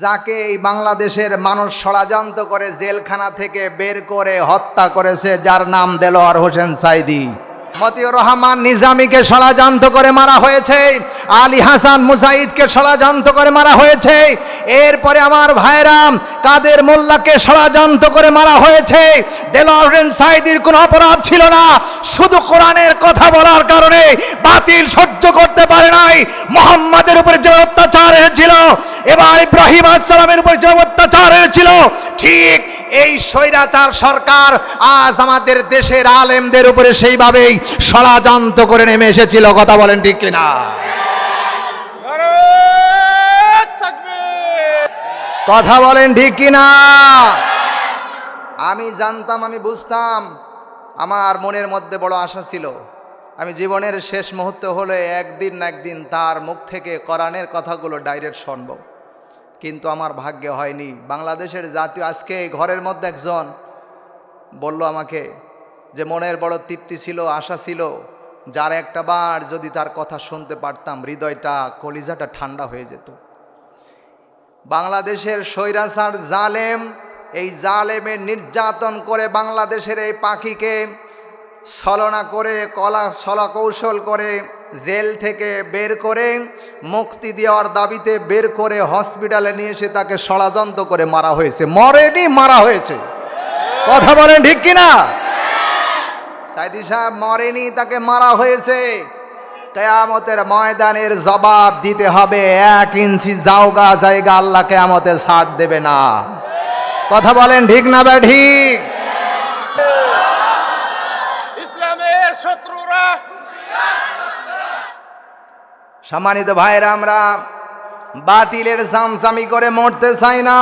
যাকে এই বাংলাদেশের মানুষ ষড়যন্ত্র করে জেলখানা থেকে বের করে হত্যা করেছে, যার নাম দেলোয়ার হোসেন সাইদি। মতিউর রহমান নিজামীকে ষড়যন্ত্র করে মারা হয়েছে, আলী হাসান মুজাহিদকে ষড়যন্ত্র করে মারা হয়েছে, এরপরে আমার ভাইরাম কাদের মোল্লাকে ষড়যন্ত্র করে মারা হয়েছে, দেলোয়ার হোসেন সাইদির কোনো অপরাধ ছিল না। শুধু কোরআনের কথা বলার কারণে বাতিল সহ্য করতে পারে নাই। মোহাম্মদের উপরে যে অত্যাচার হয়েছিল এবার ইব্রাহিম আসসালামের উপর যে অত্যাচার হয়েছিল। ঠিক এই স্বৈরাচার সরকার আজ আমাদের দেশের আলেমদের উপরে সেইভাবেই ষড়যন্ত্র করে নেমে এসেছিল। কথা বলেন ঠিক কিনা? কথা বলেন ঠিক কিনা? আমি জানতাম আমি বুঝতাম আমার মনের মধ্যে বড় আশা ছিল। আমি জীবনের শেষ মুহূর্ত হলে একদিন না একদিন তার মুখ থেকে কোরআনের কথাগুলো ডাইরেক্ট শুনব। কিন্তু আমার ভাগ্যে হয়নি। বাংলাদেশের জাতীয়, আজকে ঘরের মধ্যে একজন বলল আমাকে যে মনের বড় তৃপ্তি ছিল, আশা ছিল, যার একটা বার যদি তার কথা শুনতে পারতাম, হৃদয়টা, কলিজাটা ঠান্ডা হয়ে যেত। বাংলাদেশের স্বৈরাচার জালেম, এই জালেমের নির্যাতন করে বাংলাদেশের এই পাখিকে ছলনা করে, কলা ছলা কৌশল করে, জেল থেকে বের করে, মুক্তি দেওয়ার দাবিতে বের করে হসপিটালে নিয়ে এসে তাকে ষড়যন্ত্র করে মারা হয়েছে। মরেনি, মারা হয়েছে। কথা বলেন ঠিক কিনা? সাইদি সাহেব, মরেনি, তাকে মারা হয়েছে। কেয়ামতের ময়দানের জবাব দিতে হবে। এক ইঞ্চি জাউগা জায়গা আল্লাহ কেয়ামতে ছাড় দেবে না। কথা বলেন ঠিক না বে ঠিক ইসলামের শত্রুরা সম্মানিত ভাইরা আমরা বাতিলের সামসামি করে মরতে চাই না।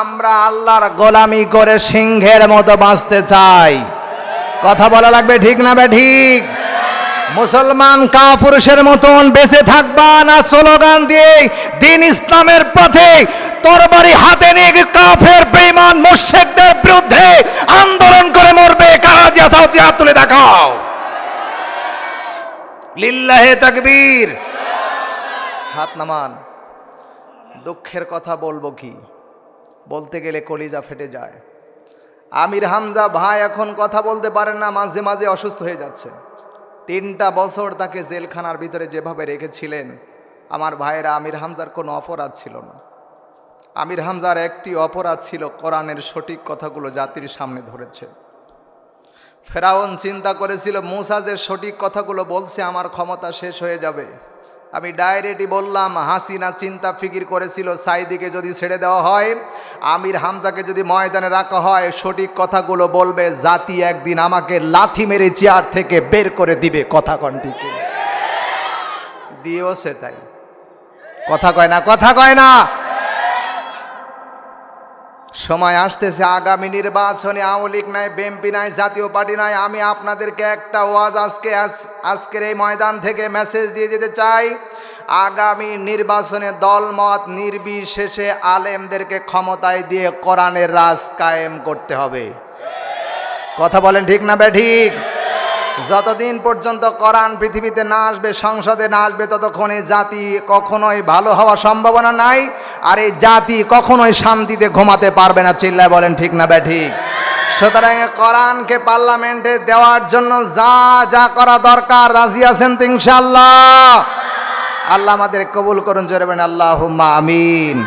আমরা আল্লাহর গোলামি করে সিংহের মতো বাঁচতে চাই। কথা বলা লাগবে ঠিক না বে ঠিক। মুসলমান কা পুরুষের মতন বেঁচে থাকবা না স্লোগান দিয়ে দিন ইসলামের পথে তরবারি হাতে নিয়ে কাফের, বেঈমান, মুশরিকদের বিরুদ্ধে আন্দোলন করে মরবে। কারা জিয়া, তুলে দেখাও। লিল্লাহে তাকবীর। হাত নামান। দুঃখের কথা বলব কি? বলতে গেলে কলিজা ফেটে যায়। আমির হামজা ভাই এখন কথা বলতে পারেন না, মাঝে মাঝে অসুস্থ হয়ে যাচ্ছে। তিনটা বছর তাকে জেলখানার ভিতরে যেভাবে রেখেছিলেন, আমার ভাইয়েরা আমির হামজার কোনো অপরাধ ছিল না। আমির হামজার একটি অপরাধ ছিল কোরআনের সঠিক কথাগুলো জাতির সামনে ধরেছে। ফেরাউন চিন্তা করেছিল, মুসা যে সঠিক কথাগুলো বলছে, আমার ক্ষমতা শেষ হয়ে যাবে। আমি ডাইরেক্টই বললাম, হাসিনা চিন্তা ফিকির করেছিল, সাইদিকে যদি ছেড়ে দেওয়া হয়, আমির হামজাকে যদি ময়দানে রাখা হয়, সঠিক কথাগুলো বলবে, জাতি একদিন আমাকে লাথি মেরে চেয়ার থেকে বের করে দিবে। কথা কন্টিকে দিয়েও সে তাই। কথা কয় না, কথা কয় না। সময় আসতেছে, আগামী নির্বাচনে আওয়ামী লীগ নাই বিএনপি নাই, জাতীয় পার্টি নাই। আমি আপনাদেরকে একটা ওয়াজ আজকে আজ- আজকের এই ময়দান থেকে মেসেজ দিয়ে যেতে চাই। আগামী নির্বাচনে দলমত নির্বিশেষে আলেমদেরকে ক্ষমতায় দিয়ে কোরআনের রাজ কায়েম করতে হবে। কথা বলেন ঠিক না বে ঠিক? যতদিন পর্যন্ত কোরআন পৃথিবীতে না আসবে, সংসদে না আসবে, ততক্ষণ এই জাতি কখনোই ভালো হওয়ার সম্ভাবনা নাই আর এই জাতি কখনোই শান্তিতে ঘুমাতে পারবে না। চিল্লায় বলেন, ঠিক না বে, ঠিক? সুতরাং কোরআনকে পার্লামেন্টে দেওয়ার জন্য যা যা করা দরকার, রাজি আছেন তো ইনশাল্লাহ আল্লাহ আমাদের কবুল করুন, জোরে বলেন আল্লাহ আমিন।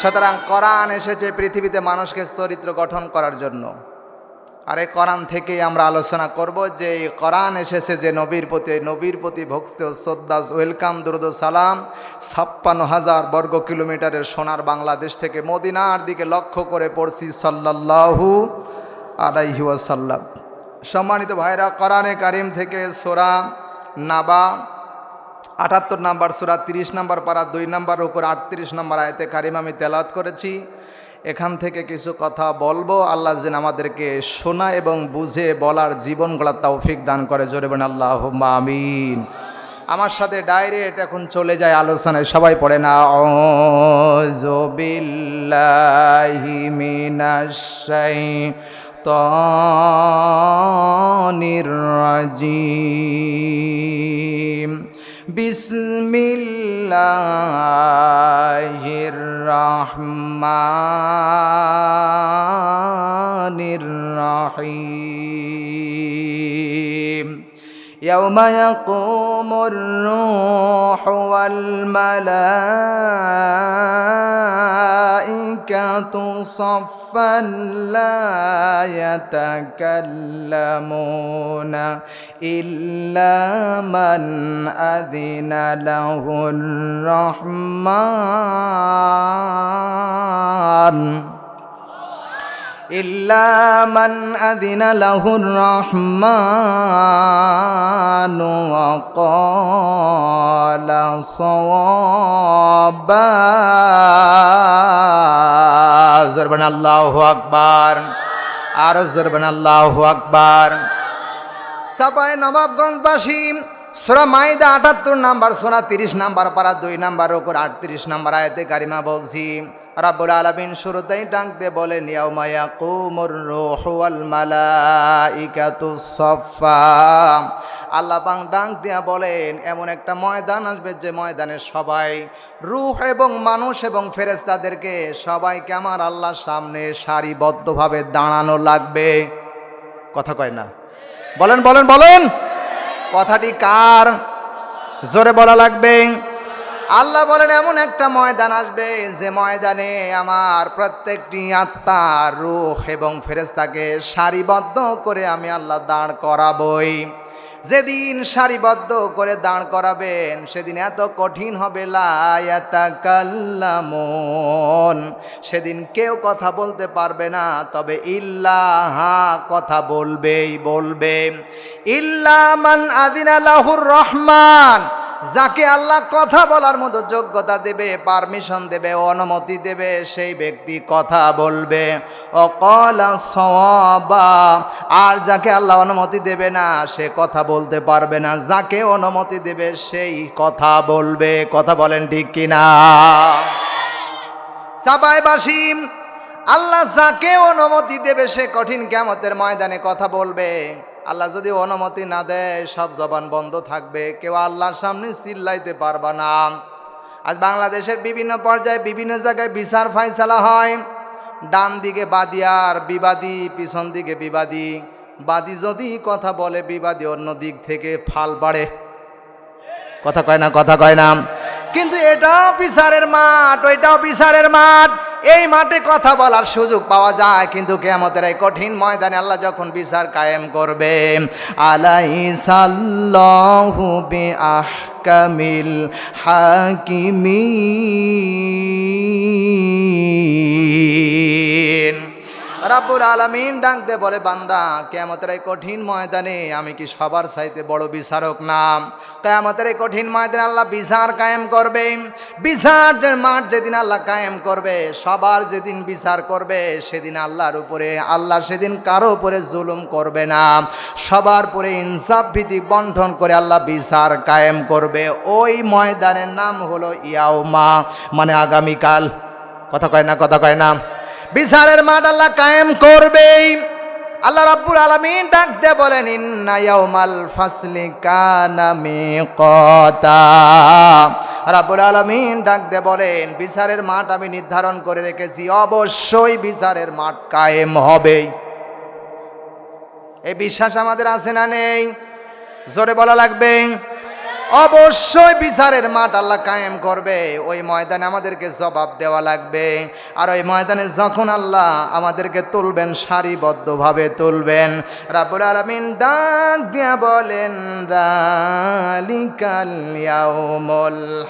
সুতরাং কোরআন এসেছে পৃথিবীতে মানুষকে চরিত্র গঠন করার জন্য। আর এই কোরআন থেকেই আমরা আলোচনা করব যে এই কোরআন এসেছে যে নবীর প্রতি নবীর প্রতি ভক্ত, শ্রদ্ধা, ওয়েলকাম, দুরুদ সালাম, ছাপ্পান্ন হাজার বর্গ কিলোমিটারের সোনার বাংলাদেশ থেকে মদিনার দিকে লক্ষ্য করে পড়ছি সাল্লাল্লাহু আলাইহি ওয়াসাল্লাম। সম্মানিত ভাইরা, কোরআনে কারিম থেকে সোরা নাবা, আটাত্তর নাম্বার সোরা, তিরিশ নাম্বার পারা, দুই নাম্বার উপর আটত্রিশ নাম্বার আয়তে কারিম আমি তেলাত করেছি। এখান থেকে কিছু কথা বলব। আল্লাহ যেন আমাদেরকে শোনা এবং বুঝে বলার জীবন গড়ার তৌফিক দান করে। জোরে বেন আল্লাহ আমিন। আমার সাথে ডাইরেক্ট এখন চলে যায় আলোচনায়। সবাই পড়ে না অযু বিল্লাহি মিনাশ শাইতানির রাজিম। بسم الله الرحمن الرحيم يوم يقوم الروح والملائكة صفا لا يتكلمون إلا من أذن له الرحمن. إلا من أذن له الرحمن وقال صوابا زربنا الله أكبر আর জরবেন আল্লাহ আকবার সাপাই নবাবগঞ্জবাসী সোরা মাইদা আটাত্তর নাম্বার সোনা তিরিশ নাম্বার পারা দুই নাম্বার ওপর আটত্রিশ নাম্বার আয়তে কারিমা বলছি রাব্বুল আলামিন শুরুতেই ডাকতে বলেন, ইয়াউমা ইয়াকুমুর রূহু ওয়াল মালাইকাতু সাফফা। আল্লাহ পাক ডাক দিয়া বলেন, এমন একটা ময়দান আসবে যে ময়দানে সবাই রুহ এবং মানুষ এবং ফেরেশতাদেরকে সবাইকে আমার আল্লাহর সামনে সারিবদ্ধভাবে দাঁড়ানো লাগবে। কথা কয় না। বলেন বলেন বলেন। কথাটি কার? জোরে বলা লাগবে। আল্লাহ বলেন, এমন একটা ময়দান আসবে যে ময়দানে আমার প্রত্যেকটি আত্মা রুহ এবং ফেরেস্তাকে সারিবদ্ধ করে আমি আল্লাহ দাঁড় করাবই। যেদিন সারিবদ্ধ করে দাঁড় করাবেন, সেদিন এত কঠিন হবে লায়াতাকাল্লামুন সেদিন কেউ কথা বলতে পারবে না, তবে ইল্লাহা কথা বলবেই বলবে। ইল্লামান আদিনালাহুর রহমান। যাকে আল্লাহ কথা বলার মতো যোগ্যতা দেবে পারমিশন দেবে, অনুমতি দেবে, সেই ব্যক্তি কথা বলবে। অকলা সবা আর যাকে আল্লাহ অনুমতি দেবে না, সে কথা বলতে পারবে না। যাকে অনুমতি দেবে, সেই কথা বলবে। কথা বলেন ঠিক কিনা? সাবাইবাসী, আল্লাহ যাকে অনুমতি দেবে, সে কঠিন কেমতের ময়দানে কথা বলবে। আল্লাহ যদি অনুমতি না দেয়, সব জবান বন্ধ থাকবে। কেউ আল্লাহর সামনে চিল্লাইতে পারবা না। আজ বাংলাদেশের বিভিন্ন পর্যায়ে, বিভিন্ন জায়গায় বিচার ফাইসালা হয়। ডান দিকে বাদী আর বিবাদী, পিছন দিকে বিবাদী। বাদী যদি কথা বলে, বিবাদী অন্য দিক থেকে ফাল বাড়ে। কথা কয় না, কথা কয় না। কিন্তু এটাও বিচারের মাঠ, ওইটাও বিচারের মাঠ। এই মাঠে কথা বলার সুযোগ পাওয়া যায়, কিন্তু কেমতের এই কঠিন ময়দানে আল্লাহ যখন বিচার কায়েম করবে আলাই সাল্লাহু বি আহকামিল হাকিমিন। রাব্বুল আলামিন ডাকতে বলে, বান্দা, কেয়ামতের এই কঠিন ময়দানে আমি কি সবার চাইতে বড় বিচারক না? কেয়ামতের এই কঠিন ময়দানে আল্লাহ বিচার কায়েম করবে। বিচার যে মাঠ যেদিন আল্লাহ কায়েম করবে, সবার যেদিন বিচার করবে, সেদিন আল্লাহর উপরে, আল্লাহ সেদিন কারও উপরে জুলুম করবে না। সবার উপরে ইনসাফ ভিত্তিক বন্টন করে আল্লাহ বিচার কায়েম করবে। ওই ময়দানের নাম হলো ইয়াউমা। মানে আগামীকাল। কথা কয় না, কথা কয় না। বিচারের মাঠ আল্লাহ কায়েম করবেই। আল্লাহ রাব্বুল আলামিন ডাক দিয়ে বলেন, ইন্না ইয়াউমাল ফাসলি কানা মিকাতা। রাব্বুল আলামিন ডাক দিয়ে বলেন, বিচারের মাঠ আমি নির্ধারণ করে রেখেছি, অবশ্যই বিচারের মাঠ কায়েম হবেই। এই বিশ্বাস আমাদের আছে না নেই? জোরে বলা লাগবে? অবশ্যই বিচারের মাঠ আল্লাহ কায়েম করবে। ওই ময়দানে আমাদেরকে জবাব দেওয়া লাগবে। আর ওই ময়দানে যখন আল্লাহ আমাদেরকে তুলবেন, সারিবদ্ধভাবে তুলবেন, রাব্বুল আলামিন ডাক দিয়া বলেন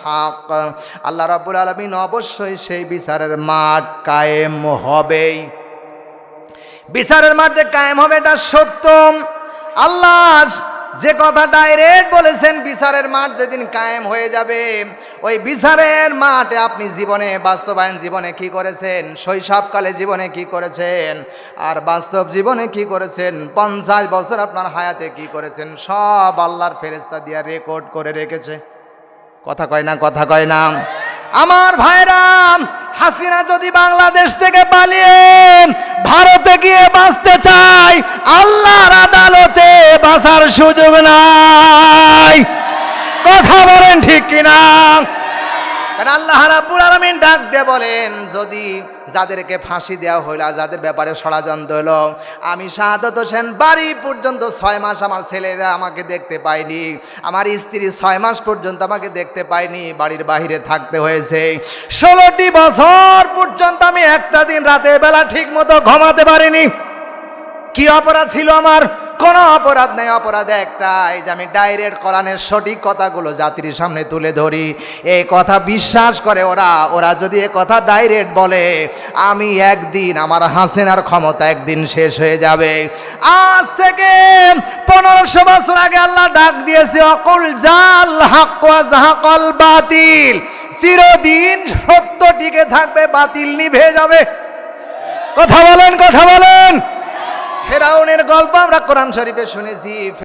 হক। আল্লাহ রাব্বুল আলামিন অবশ্যই সেই বিচারের মাঠ কায়েম হবেই। বিচারের মাঠ যে কায়েম হবে, এটা সত্য। আল্লাহ যে কথা ডাইরেক্ট বলেছেন, বিচারের মাঠ যেদিন কায়েম হয়ে যাবে, ওই বিচারের মাঠে আপনি জীবনে, বাস্তবায়ন জীবনে কি করেছেন? শৈশবকালে জীবনে কি করেছেন? আর বাস্তব জীবনে কি করেছেন? পঞ্চাশ বছর আপনার হায়াতে কি করেছেন? সব আল্লাহর ফেরেস্তা দিয়া রেকর্ড করে রেখেছে। কথা কয় না, কথা কয় না। আমার ভাইরাম হাসিনা যদি বাংলাদেশ থেকে পালিয়ে ভারতে গিয়ে বাঁচতে চায়, আল্লাহর আদালতে বাঁচার সুযোগ নাই। কথা বলেন ঠিক কিনা? কারণ আল্লাহ রাব্বুল আলামিন ডাক বলেন, যদি যাদেরকে ফাঁসি দেওয়া হইল যাদের ব্যাপারে ষড়যন্ত্র হলো আমি শাহাদত হোসেন বাড়ি পর্যন্ত ছয় মাস আমার ছেলেরা আমাকে দেখতে পায়নি। আমার স্ত্রী ছয় মাস পর্যন্ত আমাকে দেখতে পায়নি। বাড়ির বাইরে থাকতে হয়েছে। ষোলোটি বছর পর্যন্ত আমি একটা দিন রাতের বেলা ঠিক মতো ঘুমাতে পারিনি। কি অপরাধ ছিল আমার? কোনো অপরাধ নেই, অপরাধ একটাই যে আমি ডাইরেক্ট কোরআনের সঠিক কথাগুলো জাতির সামনে তুলে ধরি। এই কথা বিশ্বাস করে ওরা ওরা যদি এ কথা ডাইরেক্ট বলে, আমি একদিন আমার হাসেনার ক্ষমতা একদিন শেষ হয়ে যাবে। আজ থেকে পনেরোশো বছর আগে আল্লাহ ডাক দিয়েছে, অকুল জাল জাহাকল বাতিল। চিরদিন সত্য টিকে থাকবে, বাতিল নিভে যাবে। কথা বলেন কথা বলেন। ফেরাউনের গল্প আমরা কোরআন শরীফে শুনেছি।